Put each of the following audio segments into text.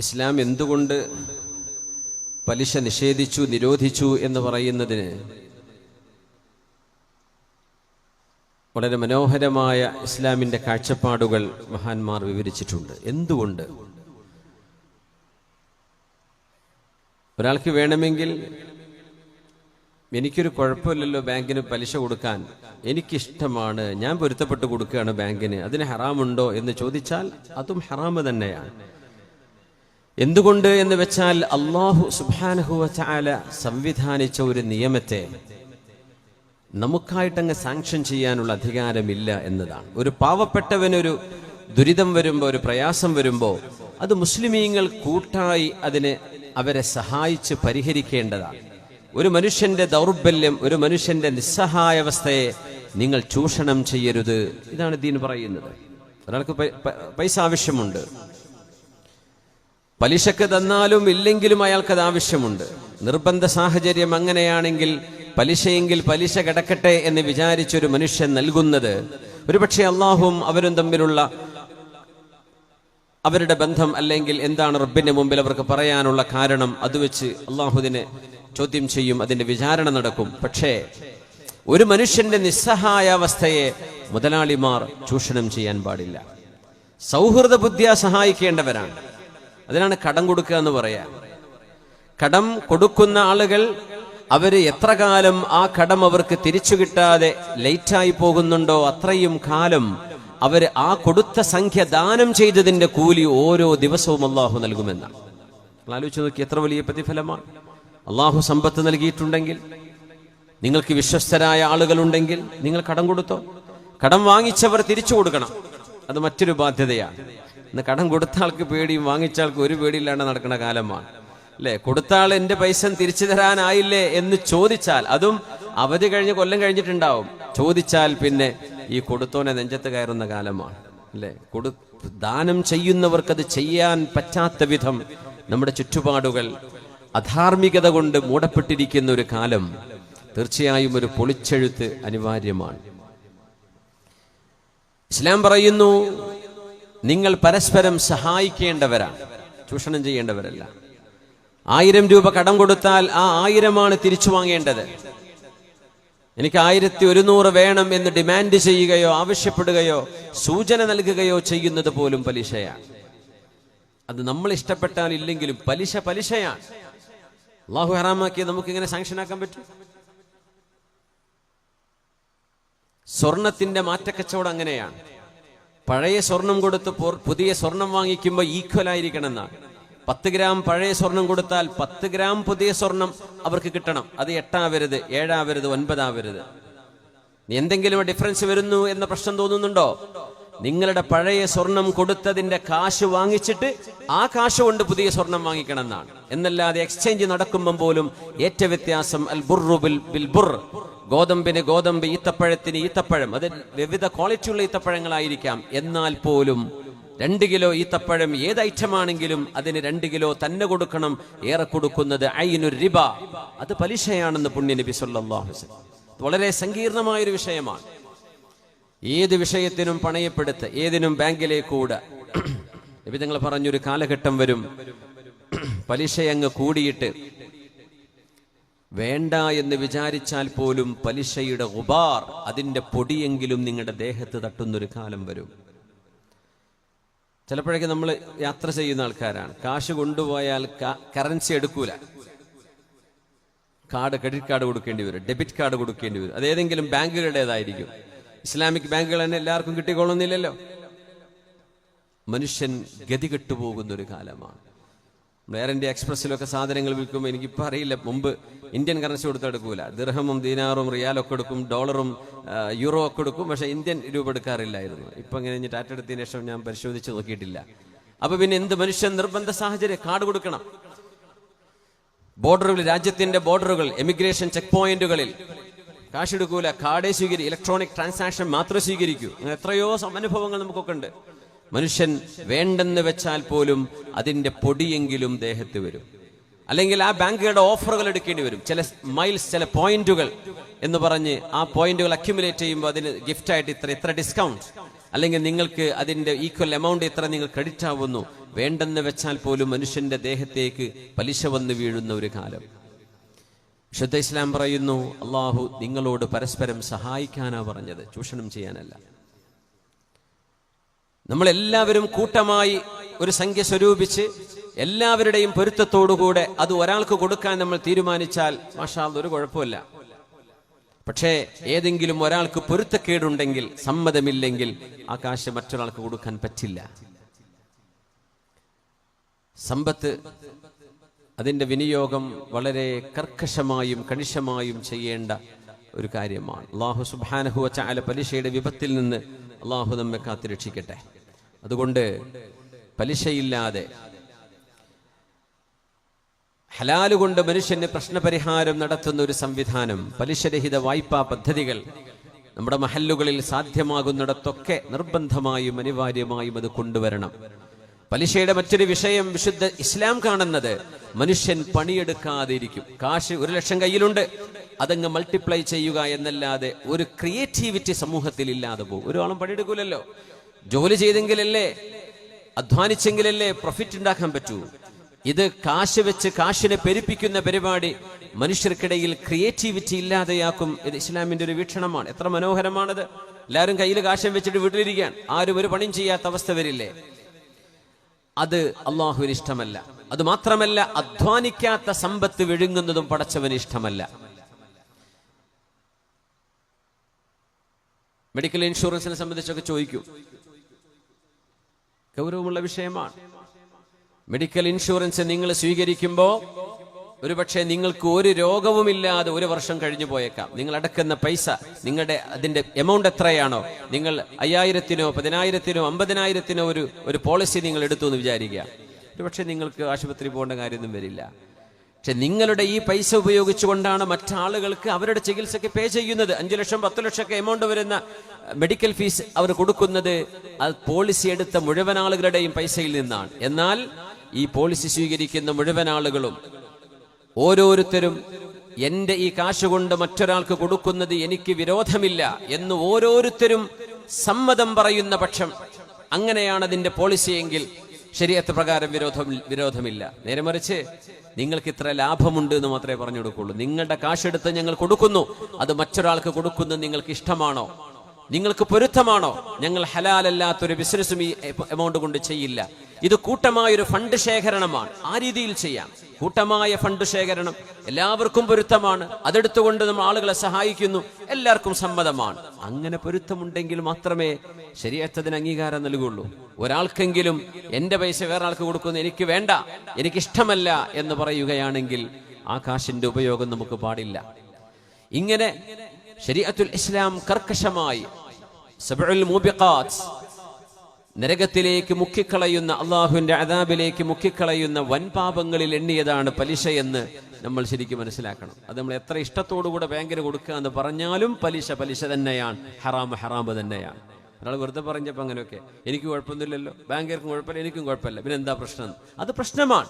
ഇസ്ലാം എന്തുകൊണ്ട് പലിശ നിഷേധിച്ചു നിരോധിച്ചു എന്ന് പറയുന്നതിന് വളരെ മനോഹരമായ ഇസ്ലാമിന്റെ കാഴ്ചപ്പാടുകൾ മഹാന്മാർ വിവരിച്ചിട്ടുണ്ട്. എന്തുകൊണ്ട്? ഒരാൾക്ക് വേണമെങ്കിൽ എനിക്കൊരു കുഴപ്പമില്ലല്ലോ ബാങ്കിന് പലിശ കൊടുക്കാൻ. എനിക്കിഷ്ടമാണ് ഞാൻ പൊരുത്തപ്പെട്ട് കൊടുക്കുകയാണ് ബാങ്കിന്. അതിന് ഹറാമുണ്ടോ എന്ന് ചോദിച്ചാൽ അതും ഹറാമ് തന്നെയാണ്. എന്തുകൊണ്ട് എന്ന് വെച്ചാൽ അള്ളാഹു സുബാനഹുവ സംവിധാനിച്ച ഒരു നിയമത്തെ നമുക്കായിട്ടങ്ങ് സാങ്ഷൻ ചെയ്യാനുള്ള അധികാരമില്ല എന്നതാണ്. ഒരു പാവപ്പെട്ടവനൊരു ദുരിതം വരുമ്പോൾ ഒരു പ്രയാസം വരുമ്പോൾ അത് മുസ്ലിമീങ്ങൾ കൂട്ടായി അതിനെ അവരെ സഹായിച്ച് പരിഹരിക്കേണ്ടതാണ്. ഒരു മനുഷ്യന്റെ ദൗർബല്യം ഒരു മനുഷ്യന്റെ നിസ്സഹായാവസ്ഥയെ നിങ്ങൾ ചൂഷണം ചെയ്യരുത്. ഇതാണ് ദീൻ പറയുന്നത്. ഒരാൾക്ക് പൈസ ആവശ്യമുണ്ട്. പലിശക്ക് തന്നാലും ഇല്ലെങ്കിലും അയാൾക്കത് ആവശ്യമുണ്ട്. നിർബന്ധ സാഹചര്യം അങ്ങനെയാണെങ്കിൽ പലിശയെങ്കിൽ പലിശ കിടക്കട്ടെ എന്ന് വിചാരിച്ചൊരു മനുഷ്യൻ നൽകുന്നത് ഒരുപക്ഷെ അള്ളാഹും അവരും തമ്മിലുള്ള അവരുടെ ബന്ധം അല്ലെങ്കിൽ എന്താണ് റബ്ബിന്റെ മുമ്പിൽ അവർക്ക് പറയാനുള്ള കാരണം അത് വെച്ച് അള്ളാഹുദിനെ ചോദ്യം ചെയ്യും അതിന്റെ വിചാരണ നടക്കും. പക്ഷേ ഒരു മനുഷ്യന്റെ നിസ്സഹായാവസ്ഥയെ മുതലാളിമാർ ചൂഷണം ചെയ്യാൻ പാടില്ല. സൗഹൃദ ബുദ്ധിയ സഹായിക്കേണ്ടവരാണ്. അതിനാണ് കടം കൊടുക്കുക എന്ന് പറയാ. കടം കൊടുക്കുന്ന ആളുകൾ അവർ എത്ര കാലം ആ കടം അവർക്ക് തിരിച്ചു കിട്ടാതെ ലേറ്റായി പോകുന്നുണ്ടോ അത്രയും കാലം അവർ ആ കൊടുത്ത സംഖ്യ ദാനം ചെയ്തതിന്റെ കൂലി ഓരോ ദിവസവും അള്ളാഹു നൽകുമെന്നാണ് ആലോചിച്ച് നോക്കി എത്ര വലിയ പ്രതിഫലമാണ്. അള്ളാഹു സമ്പത്ത് നൽകിയിട്ടുണ്ടെങ്കിൽ നിങ്ങൾക്ക് വിശ്വസ്തരായ ആളുകളുണ്ടെങ്കിൽ നിങ്ങൾ കടം കൊടുത്തോ? കടം വാങ്ങിച്ചവർ തിരിച്ചു കൊടുക്കണം. അത് മറ്റൊരു ബാധ്യതയാണ്. ഇന്ന് കടം കൊടുത്ത ആൾക്ക് പേടിയും വാങ്ങിച്ച ആൾക്ക് ഒരു പേടിയില്ലാണ്ട് നടക്കുന്ന കാലമാണ്. അല്ലെ? കൊടുത്ത ആൾ എന്റെ പൈസ തിരിച്ചു തരാനായില്ലേ എന്ന് ചോദിച്ചാൽ അതും അവധി കഴിഞ്ഞ് കൊല്ലം കഴിഞ്ഞിട്ടുണ്ടാവും. ചോദിച്ചാൽ പിന്നെ ഈ കൊടുത്തോനെ നെഞ്ചത്ത് കയറുന്ന കാലമാണ്. അല്ലെ? കൊടു ദാനം ചെയ്യുന്നവർക്കത് ചെയ്യാൻ പറ്റാത്ത വിധം നമ്മുടെ ചുറ്റുപാടുകൾ അധാർമികത കൊണ്ട് മൂടപ്പെട്ടിരിക്കുന്ന ഒരു കാലം തീർച്ചയായും ഒരു പൊളിച്ചെഴുത്ത് അനിവാര്യമാണ്. ഇസ്ലാം പറയുന്നു നിങ്ങൾ പരസ്പരം സഹായിക്കേണ്ടവരാണ്. ചൂഷണം ചെയ്യേണ്ടവരല്ല. ആയിരം രൂപ കടം കൊടുത്താൽ ആ ആയിരമാണ് തിരിച്ചു വാങ്ങേണ്ടത്. എനിക്ക് ആയിരത്തി ഒരുന്നൂറ് വേണം എന്ന് ഡിമാൻഡ് ചെയ്യുകയോ ആവശ്യപ്പെടുകയോ സൂചന നൽകുകയോ ചെയ്യുന്നത് പോലും പലിശയാണ്. അത് നമ്മൾ ഇഷ്ടപ്പെട്ടാൽ ഇല്ലെങ്കിലും പലിശ പലിശയാണ്. അള്ളാഹു ഹറാമാക്കിയത് നമുക്ക് ഇങ്ങനെ സാങ്ഷനാക്കാൻ പറ്റും? സ്വർണത്തിന്റെ മാറ്റക്കച്ചവടം അങ്ങനെയാണ്. പഴയ സ്വർണം കൊടുത്ത് പുതിയ സ്വർണം വാങ്ങിക്കുമ്പോൾ ഈക്വൽ ആയിരിക്കണം എന്നാണ് പത്ത് ഗ്രാം പഴയ സ്വർണം കൊടുത്താൽ പത്ത് ഗ്രാം പുതിയ സ്വർണം അവർക്ക് കിട്ടണം. അത് എട്ടാവരുത് ഏഴാവരുത് ഒൻപതാവരുത്. എന്തെങ്കിലും ഡിഫറൻസ് വരുന്നു എന്ന പ്രശ്നം തോന്നുന്നുണ്ടോ? നിങ്ങളുടെ പഴയ സ്വർണം കൊടുത്തതിന്റെ കാശ് വാങ്ങിച്ചിട്ട് ആ കാശ് കൊണ്ട് പുതിയ സ്വർണം വാങ്ങിക്കണം എന്നാണ് എന്നല്ലാതെ എക്സ്ചേഞ്ച് നടക്കുമ്പോൾ പോലും ഏറ്റ വ്യത്യാസം അൽ ബുർറു ബിൽ ബിൽ ബുർ ഗോതമ്പിന് ഗോതമ്പ് ഈത്തപ്പഴത്തിന് ഈത്തപ്പഴം. അത് വിവിധ ക്വാളിറ്റിയുള്ള ഈത്തപ്പഴങ്ങളായിരിക്കാം. എന്നാൽ പോലും രണ്ട് കിലോ ഈത്തപ്പഴം ഏത് ഐറ്റമാണെങ്കിലും അതിന് രണ്ട് കിലോ തന്നെ കൊടുക്കണം. ഏറെ കൊടുക്കുന്നത് അയിനു റിബ. അത് പലിശയാണെന്ന് പുണ്യനബി സല്ലല്ലാഹു അലൈഹി വസല്ലം. വളരെ സങ്കീർണമായൊരു വിഷയമാണ്. ഏത് വിഷയത്തിനും പണയപ്പെടുത്ത് ഏതിനും ബാങ്കിലേക്കൂടെ നബി തങ്ങൾ പറഞ്ഞൊരു കാലഘട്ടം വരും. പലിശയങ്ങ് കൂടിയിട്ട് വേണ്ട എന്ന് വിചാരിച്ചാൽ പോലും പലിശയുടെ ഉപാർ അതിന്റെ പൊടിയെങ്കിലും നിങ്ങളുടെ ദേഹത്ത് തട്ടുന്നൊരു കാലം വരും. ചിലപ്പോഴൊക്കെ നമ്മൾ യാത്ര ചെയ്യുന്ന ആൾക്കാരാണ്. കാശ് കൊണ്ടുപോയാൽ കറൻസി എടുക്കൂല. കാർഡ് ക്രെഡിറ്റ് കാർഡ് കൊടുക്കേണ്ടി വരും. ഡെബിറ്റ് കാർഡ് കൊടുക്കേണ്ടി വരും. അത് ഏതെങ്കിലും ബാങ്കുകളുടേതായിരിക്കും. ഇസ്ലാമിക് ബാങ്കുകൾ തന്നെ എല്ലാവർക്കും കിട്ടിക്കൊള്ളുന്നില്ലല്ലോ. മനുഷ്യൻ ഗതി പോകുന്ന ഒരു കാലമാണ്. എയർ ഇന്ത്യ എക്സ്പ്രസ്സിലൊക്കെ സാധനങ്ങൾ വിൽക്കുമ്പോൾ എനിക്കിപ്പോൾ അറിയില്ല. മുമ്പ് ഇന്ത്യൻ കറൻസി കൊടുത്ത് എടുക്കൂല. ദിർഹമും ദീനാറും റിയാലൊക്കെ എടുക്കും ഡോളറും യൂറോ ഒക്കെ എടുക്കും. പക്ഷേ ഇന്ത്യൻ രൂപ എടുക്കാറില്ലായിരുന്നു. ഇപ്പം ഇങ്ങനെ ഇനി ടാറ്റ എടുത്തതിന് ശേഷം ഞാൻ പരിശോധിച്ച് നോക്കിയിട്ടില്ല. അപ്പൊ പിന്നെ എന്ത് മനുഷ്യൻ നിർബന്ധ സാഹചര്യം? കാർഡ് കൊടുക്കണം. ബോർഡറുകൾ രാജ്യത്തിന്റെ ബോർഡറുകൾ എമിഗ്രേഷൻ ചെക്ക് പോയിന്റുകളിൽ കാശ് എടുക്കൂല. കാർഡേ സ്വീകരി ഇലക്ട്രോണിക് ട്രാൻസാക്ഷൻ മാത്രമേ സ്വീകരിക്കൂ. എത്രയോ അനുഭവങ്ങൾ നമുക്കൊക്കെ ഉണ്ട്. മനുഷ്യൻ വേണ്ടെന്ന് വെച്ചാൽ പോലും അതിന്റെ പൊടിയെങ്കിലും ദേഹത്ത് വരും. അല്ലെങ്കിൽ ആ ബാങ്കുകളുടെ ഓഫറുകൾ എടുക്കേണ്ടി വരും. ചില മൈൽസ് ചില പോയിന്റുകൾ എന്ന് പറഞ്ഞ് ആ പോയിന്റുകൾ അക്യുമുലേറ്റ് ചെയ്യുമ്പോൾ അതിന് ഗിഫ്റ്റ് ആയിട്ട് ഇത്ര ഇത്ര ഡിസ്കൗണ്ട്. അല്ലെങ്കിൽ നിങ്ങൾക്ക് അതിന്റെ ഈക്വൽ എമൗണ്ട് ഇത്ര നിങ്ങൾ ക്രെഡിറ്റ് ആവുന്നു. വേണ്ടെന്ന് വെച്ചാൽ പോലും മനുഷ്യന്റെ ദേഹത്തേക്ക് പലിശ വന്ന് വീഴുന്ന ഒരു കാലം. വിശുദ്ധ ഇസ്ലാം പറയുന്നു അള്ളാഹു നിങ്ങളോട് പരസ്പരം സഹായിക്കാനാ പറഞ്ഞത്. ചൂഷണം ചെയ്യാനല്ല. നമ്മൾ എല്ലാവരും കൂട്ടമായി ഒരു സംഖ്യ സ്വരൂപിച്ച് എല്ലാവരുടെയും പൊരുത്തത്തോടുകൂടെ അത് ഒരാൾക്ക് കൊടുക്കാൻ നമ്മൾ തീരുമാനിച്ചാൽ മാഷാ ഒരു കുഴപ്പമില്ല. പക്ഷേ ഏതെങ്കിലും ഒരാൾക്ക് പൊരുത്തക്കേടുണ്ടെങ്കിൽ സമ്മതമില്ലെങ്കിൽ ആ കാശ് മറ്റൊരാൾക്ക് കൊടുക്കാൻ പറ്റില്ല. സമ്പത്ത് അതിന്റെ വിനിയോഗം വളരെ കർക്കശമായും കണിശമായും ചെയ്യേണ്ട ഒരു കാര്യമാണ്. അള്ളാഹു സുബാനഹു ചാല പലിശയുടെ വിപത്തിൽ നിന്ന് അള്ളാഹു നമ്മെ കാത്തുരക്ഷിക്കട്ടെ. അതുകൊണ്ട് പലിശയില്ലാതെ ഹലാൽ കൊണ്ട് മനുഷ്യന് പ്രശ്നപരിഹാരം നടത്തുന്ന ഒരു സംവിധാനം പലിശരഹിത വായ്പാ പദ്ധതികൾ നമ്മുടെ മഹല്ലുകളിൽ സാധ്യമാകുന്നിടത്തൊക്കെ നിർബന്ധമായും അനിവാര്യമായും അത് കൊണ്ടുവരണം. പലിശയുടെ മറ്റൊരു വിഷയം വിശുദ്ധ ഇസ്ലാം കാണുന്നത് മനുഷ്യൻ പണിയെടുക്കാതിരിക്കും. കാശ് ഒരു ലക്ഷം കയ്യിലുണ്ട് അതങ്ങ് മൾട്ടിപ്ലൈ ചെയ്യുക എന്നല്ലാതെ ഒരു ക്രിയേറ്റിവിറ്റി സമൂഹത്തിൽ ഇല്ലാതെ പോകും. ഒരാളും പണിയെടുക്കൂലല്ലോ. ജോലി ചെയ്തെങ്കിലല്ലേ അധ്വാനിച്ചെങ്കിലല്ലേ പ്രോഫിറ്റ് ഉണ്ടാക്കാൻ പറ്റൂ. ഇത് കാശ് വെച്ച് കാശിനെ പെരുപ്പിക്കുന്ന പരിപാടി മനുഷ്യർക്കിടയിൽ ക്രിയേറ്റിവിറ്റി ഇല്ലാതെയാക്കും ഇത് ഇസ്ലാമിന്റെ ഒരു വീക്ഷണമാണ്. എത്ര മനോഹരമാണത്. എല്ലാവരും കയ്യിൽ കാശം വെച്ചിട്ട് വീട്ടിലിരിക്കാൻ. ആരും ഒരു പണിയും ചെയ്യാത്ത അവസ്ഥ വരില്ലേ? അത് അള്ളാഹുവിന് ഇഷ്ടമല്ല. അത് മാത്രമല്ല അധ്വാനിക്കാത്ത സമ്പത്ത് വിഴുങ്ങുന്നതും പടച്ചവന് ഇഷ്ടമല്ല. മെഡിക്കൽ ഇൻഷുറൻസിനെ സംബന്ധിച്ചൊക്കെ ചോദിക്കും. ഗൗരവമുള്ള വിഷയമാണ്. മെഡിക്കൽ ഇൻഷുറൻസ് നിങ്ങൾ സ്വീകരിക്കുമ്പോൾ ഒരുപക്ഷെ നിങ്ങൾക്ക് ഒരു രോഗവുമില്ലാതെ ഒരു വർഷം കഴിഞ്ഞു പോയേക്കാം. നിങ്ങൾ അടക്കുന്ന പൈസ നിങ്ങളുടെ അതിന്റെ എമൗണ്ട് എത്രയാണോ നിങ്ങൾ അയ്യായിരത്തിനോ പതിനായിരത്തിനോ അമ്പതിനായിരത്തിനോ ഒരു ഒരു പോളിസി നിങ്ങൾ എടുത്തു എന്ന് വിചാരിക്കുക. ഒരുപക്ഷെ നിങ്ങൾക്ക് ആശുപത്രി പോകേണ്ട കാര്യമൊന്നും വരില്ല. പക്ഷെ നിങ്ങളുടെ ഈ പൈസ ഉപയോഗിച്ചുകൊണ്ടാണ് മറ്റാളുകൾക്ക് അവരുടെ ചികിത്സയ്ക്ക് പേ ചെയ്യുന്നത്. അഞ്ചു ലക്ഷം പത്ത് ലക്ഷമൊക്കെ എമൗണ്ട് വരുന്ന മെഡിക്കൽ ഫീസ് അവർ കൊടുക്കുന്നത് അത് പോളിസി എടുത്ത മുഴുവൻ ആളുകളുടെയും പൈസയിൽ നിന്നാണ്. എന്നാൽ ഈ പോളിസി സ്വീകരിക്കുന്ന മുഴുവൻ ആളുകളും ഓരോരുത്തരും എന്റെ ഈ കാശ് കൊണ്ട് മറ്റൊരാൾക്ക് കൊടുക്കുന്നത് എനിക്ക് വിരോധമില്ല എന്ന് ഓരോരുത്തരും സമ്മതം പറയുന്ന പക്ഷം അങ്ങനെയാണ് പോളിസി എങ്കിൽ ശരീരത്ത് പ്രകാരം വിരോധം വിരോധമില്ല. നേരെ മറിച്ച് നിങ്ങൾക്ക് ഇത്ര ലാഭമുണ്ട് എന്ന് മാത്രമേ പറഞ്ഞു കൊടുക്കുള്ളൂ നിങ്ങളുടെ കാശെടുത്ത് ഞങ്ങൾ കൊടുക്കുന്നു. അത് മറ്റൊരാൾക്ക് കൊടുക്കുന്നത് നിങ്ങൾക്ക് ഇഷ്ടമാണോ? നിങ്ങൾക്ക് പൊരുത്തമാണോ? ഞങ്ങൾ ഹലാലല്ലാത്തൊരു ബിസിനസ്സും ഈ എമൗണ്ട് കൊണ്ട് ചെയ്യില്ല. ഇത് കൂട്ടമായൊരു ഫണ്ട് ശേഖരണമാണ്. ആ രീതിയിൽ ചെയ്യാം. കൂട്ടമായ ഫണ്ട് ശേഖരണം എല്ലാവർക്കും പൊരുത്തമാണ്. അതെടുത്തുകൊണ്ട് നമ്മൾ ആളുകളെ സഹായിക്കുന്നു. എല്ലാവർക്കും സമ്മതമാണ്. അങ്ങനെ പൊരുത്തമുണ്ടെങ്കിൽ മാത്രമേ ശരിയത്തതിന് അംഗീകാരം നൽകുള്ളൂ. ഒരാൾക്കെങ്കിലും എന്റെ പൈസ വേറെ ആൾക്ക് കൊടുക്കുന്നു എനിക്ക് വേണ്ട എനിക്കിഷ്ടമല്ല എന്ന് പറയുകയാണെങ്കിൽ ആ കാശിന്റെ ഉപയോഗം നമുക്ക് പാടില്ല. ഇങ്ങനെ ശരീഅത്തുൽ ഇസ്ലാം കർക്കശമായി സബഉൽ മൂബിഖാത്ത്. നരകത്തിലേക്ക് മുക്കിക്കളയുന്ന അള്ളാഹുവിന്റെ അതാബിലേക്ക് മുക്കിക്കളയുന്ന വൻപാപങ്ങളിൽ എണ്ണിയതാണ് പലിശ എന്ന് നമ്മൾ ശരിക്കും മനസ്സിലാക്കണം. അത് നമ്മൾ എത്ര ഇഷ്ടത്തോടുകൂടെ ബാങ്കിന് കൊടുക്കുക എന്ന് പറഞ്ഞാലും പലിശ പലിശ തന്നെയാണ് ഹറാമ് ഹറാമ് തന്നെയാണ്. ഒരാൾ വെറുതെ പറഞ്ഞപ്പോൾ അങ്ങനെയൊക്കെ എനിക്ക് കുഴപ്പമൊന്നുമില്ലല്ലോ ബാങ്കുകാർക്കും കുഴപ്പമില്ല എനിക്കും കുഴപ്പമില്ല. പിന്നെ എന്താ പ്രശ്നം? അത് പ്രശ്നമാണ്.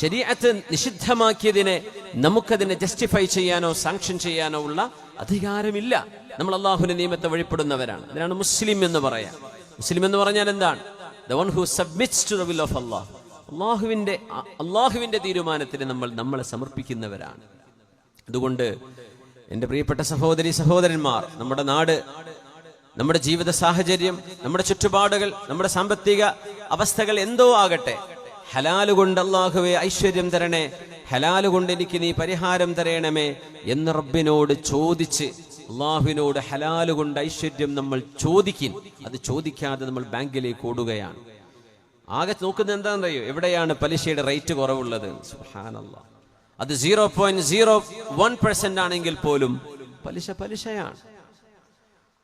ശരീരത്ത് നിഷിദ്ധമാക്കിയതിനെ നമുക്കതിനെ ജസ്റ്റിഫൈ ചെയ്യാനോ സാങ്ഷൻ ചെയ്യാനോ ഉള്ള അധികാരമില്ല. നമ്മൾ അള്ളാഹുവിന്റെ നിയമത്തെ വഴിപ്പെടുന്നവരാണ്. അതിനാണ് മുസ്ലിം എന്ന് പറയാം. മുസ്ലിം എന്ന് പറഞ്ഞാൽ എന്താണ്? The one who submits to the will of Allah അള്ളാഹുവിന്റെ അള്ളാഹുവിന്റെ തീരുമാനത്തിന് നമ്മൾ നമ്മളെ സമർപ്പിക്കുന്നവരാണ്. അതുകൊണ്ട് എന്റെ പ്രിയപ്പെട്ട സഹോദരി സഹോദരന്മാർ നമ്മുടെ നാട് നമ്മുടെ ജീവിത സാഹചര്യം നമ്മുടെ ചുറ്റുപാടുകൾ നമ്മുടെ സാമ്പത്തിക അവസ്ഥകൾ എന്തോ ആകട്ടെ ഹലാലുകൊണ്ട് അള്ളാഹുവെ ഐശ്വര്യം തരണേ ഹലാലുകൊണ്ട് എനിക്ക് നീ പരിഹാരം തരയണമേ എന്ന് റബ്ബിനോട് ചോദിച്ച് അള്ളാഹുവിനോട് ഹലാൽ കൊണ്ട് ഐശ്വര്യം നമ്മൾ ചോദിക്കും. അത് ചോദിക്കാതെ നമ്മൾ ബാങ്കിലേക്ക് ഓടുകയാണ്. ആകെ നോക്കുന്നത് എന്താണെന്നറിയോ? എവിടെയാണ് പലിശയുടെ റേറ്റ് കുറവുള്ളത്? അത് zero point zero one percent ആണെങ്കിൽ പോലും പലിശ പലിശയാണ്.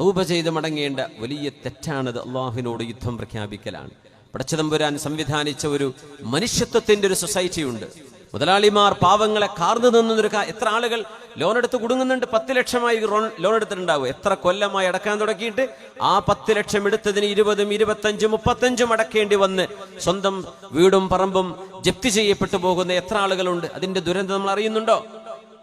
തൗപ ചെയ്ത് മടങ്ങേണ്ട വലിയ തെറ്റാണത് അള്ളാഹുവിനോട് യുദ്ധം പ്രഖ്യാപിക്കലാണ്. പടച്ചതമ്പുരാൻ സംവിധാനിച്ച ഒരു മനുഷ്യത്വത്തിന്റെ ഒരു സൊസൈറ്റി ഉണ്ട് മുതലാളിമാർ പാവങ്ങളെ കാർന്നു നിന്നൊരു എത്ര ആളുകൾ ലോൺ എടുത്ത് കുടുങ്ങുന്നുണ്ട്? പത്ത് ലക്ഷമായി ലോൺ എടുത്തിട്ടുണ്ടാവും. എത്ര കൊല്ലമായി അടക്കാൻ തുടങ്ങിയിട്ട് ആ പത്ത് ലക്ഷം എടുത്തതിന് ഇരുപതും ഇരുപത്തഞ്ചും മുപ്പത്തഞ്ചും അടക്കേണ്ടി വന്ന് സ്വന്തം വീടും പറമ്പും ജപ്തി ചെയ്യപ്പെട്ടു പോകുന്ന എത്ര ആളുകളുണ്ട്? അതിന്റെ ദുരന്തം നമ്മൾ അറിയുന്നുണ്ടോ?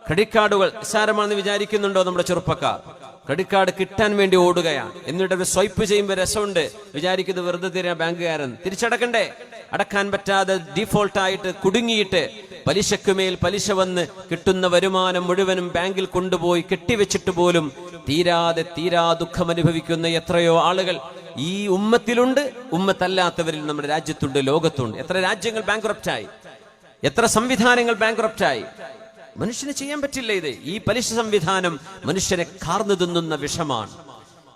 ക്രെഡിറ്റ് കാർഡുകൾ നിസ്സാരമാണെന്ന് വിചാരിക്കുന്നുണ്ടോ നമ്മുടെ ചെറുപ്പക്കാർ? ക്രെഡിറ്റ് കാർഡ് കിട്ടാൻ വേണ്ടി ഓടുകയാണ്. എന്നിട്ട് അവർ സ്വൈപ്പ് ചെയ്യുമ്പോൾ രസമുണ്ട്. വിചാരിക്കുന്നത് വെറുതെ തീരാ ബാങ്കുകാരൻ തിരിച്ചടക്കണ്ടേ? അടക്കാൻ പറ്റാതെ ഡീഫോൾട്ടായിട്ട് കുടുങ്ങിയിട്ട് പലിശക്കുമേൽ പലിശ വന്ന് കിട്ടുന്ന വരുമാനം മുഴുവനും ബാങ്കിൽ കൊണ്ടുപോയി കെട്ടിവെച്ചിട്ട് പോലും തീരാതെ തീരാ ദുഃഖം അനുഭവിക്കുന്ന എത്രയോ ആളുകൾ ഈ ഉമ്മത്തിലുണ്ട്. ഉമ്മത്തല്ലാത്തവരിൽ നമ്മുടെ രാജ്യത്തുണ്ട് ലോകത്തുണ്ട്. എത്ര രാജ്യങ്ങൾ ബാങ്ക്രപ്റ്റായി? എത്ര സംവിധാനങ്ങൾ ബാങ്ക്രപ്റ്റായി? മനുഷ്യന് ചെയ്യാൻ പറ്റില്ല ഇത്. ഈ പലിശ സംവിധാനം മനുഷ്യനെ കാർന്നു തിന്നുന്ന വിഷമാണ്.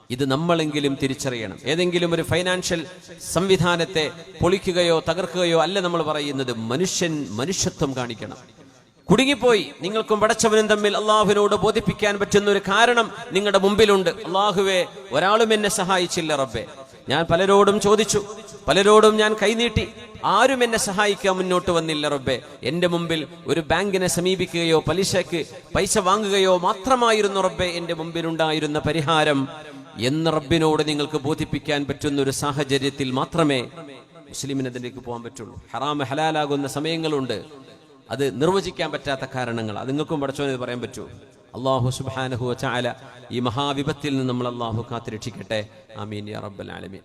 ഇത് നമ്മളെങ്കിലും തിരിച്ചറിയണം. ഏതെങ്കിലും ഒരു ഫൈനാൻഷ്യൽ സംവിധാനത്തെ പൊളിക്കുകയോ തകർക്കുകയോ അല്ല നമ്മൾ പറയുന്നത് മനുഷ്യൻ മനുഷ്യത്വം കാണിക്കണം. കുടുങ്ങിപ്പോയി നിങ്ങൾക്കും പടച്ചവനും തമ്മിൽ അള്ളാഹുവിനോട് ബോധിപ്പിക്കാൻ പറ്റുന്ന ഒരു കാരണം നിങ്ങളുടെ മുമ്പിലുണ്ട്. അള്ളാഹുവെ ഒരാളും എന്നെ സഹായിച്ചില്ല റബ്ബെ. ഞാൻ പലരോടും ചോദിച്ചു പലരോടും ഞാൻ കൈനീട്ടി. ആരും എന്നെ സഹായിക്കാൻ മുന്നോട്ട് വന്നില്ല റബ്ബെ. എന്റെ മുമ്പിൽ ഒരു ബാങ്കിനെ സമീപിക്കുകയോ പലിശയ്ക്ക് പൈസ വാങ്ങുകയോ മാത്രമായിരുന്നു റബ്ബെ എന്റെ മുമ്പിലുണ്ടായിരുന്ന പരിഹാരം. എന്ന് റബ്ബിനോട് നിങ്ങൾക്ക് ബോധിപ്പിക്കാൻ പറ്റുന്ന ഒരു സാഹചര്യത്തിൽ മാത്രമേ മുസ്ലിമിന് അതിലേക്ക് പോകാൻ പറ്റുള്ളൂ. ഹറാമ് ഹലാലാകുന്ന സമയങ്ങളുണ്ട്. അത് നിർവചിക്കാൻ പറ്റാത്ത കാരണങ്ങൾ. അത് നിങ്ങൾക്കും പഠിച്ചോനെ പറയാൻ പറ്റൂ. അള്ളാഹു സുബാനഹു ചാല ഈ മഹാവിപത്തിൽ നിന്ന് നമ്മൾ അള്ളാഹു കാത്തിരക്ഷിക്കട്ടെ. ആമീൻ യാ റബ്ബൽ ആലമീൻ.